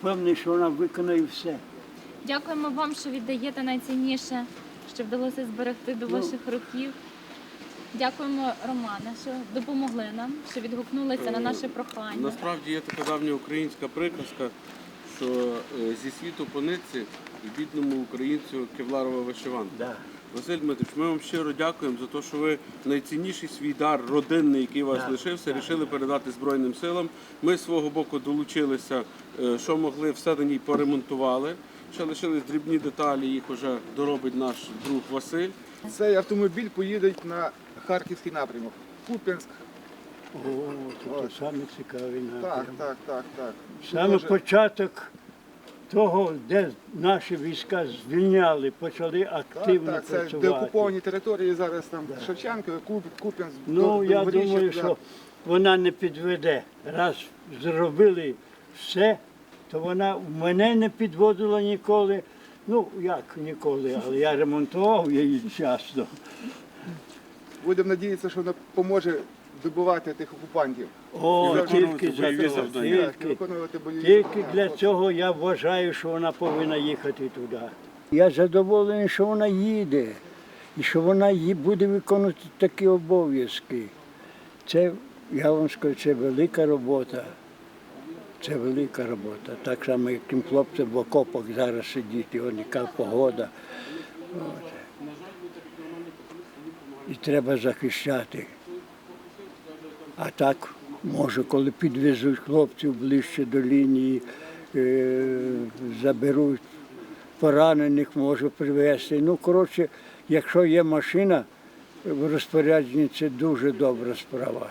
Певний, що вона виконає все. Дякуємо вам, що віддаєте найцінніше, що вдалося зберегти до ваших років. Дякуємо, Романе, що допомогли нам, що відгукнулися на наше прохання. Насправді є така давня українська приказка, що е, зі світу по нитці і бідному українцю кевларова вишиванка. Да. Василь Дмитрович, ми вам щиро дякуємо за те, що ви найцінніший свій дар родинний, який у вас Так, лишився, так. рішили передати Збройним силам. Ми з свого боку долучилися, е, що могли, все на ній поремонтували. Ще лишились дрібні деталі, їх вже доробить наш друг Василь. Цей автомобіль поїде на Харківський напрямок. Куп'янськ. О, це саме цікавий Так, так, так, так. Саме Дуже- початок того, де наші війська звільняли, почали активно так, це працювати. деокуповані території зараз там Шевченко, Куп, Куп'янськ. Ну, до- я Донборіжжя, думаю, що вона не підведе. Раз зробили все, то вона мене не підводила ніколи. Ну, як ніколи, але я ремонтував її часто. Будемо надіятися, що вона поможе добивати тих окупантів. О, І тільки за завдання. І тільки. виконувати бойові Тільки завдання. для цього я вважаю, що вона повинна їхати туди. Я задоволений, що вона їде і що вона ї- буде виконувати такі обов'язки. Це, я вам скажу, це велика робота. Це велика робота. Так само, як тим хлопцям в окопах зараз сидіти, он яка погода. От. І треба захищати. А так, може, коли підвезуть хлопців ближче до лінії, е, заберуть поранених, може привезти. Ну, коротше, якщо є машина в розпорядженні, це дуже добра справа.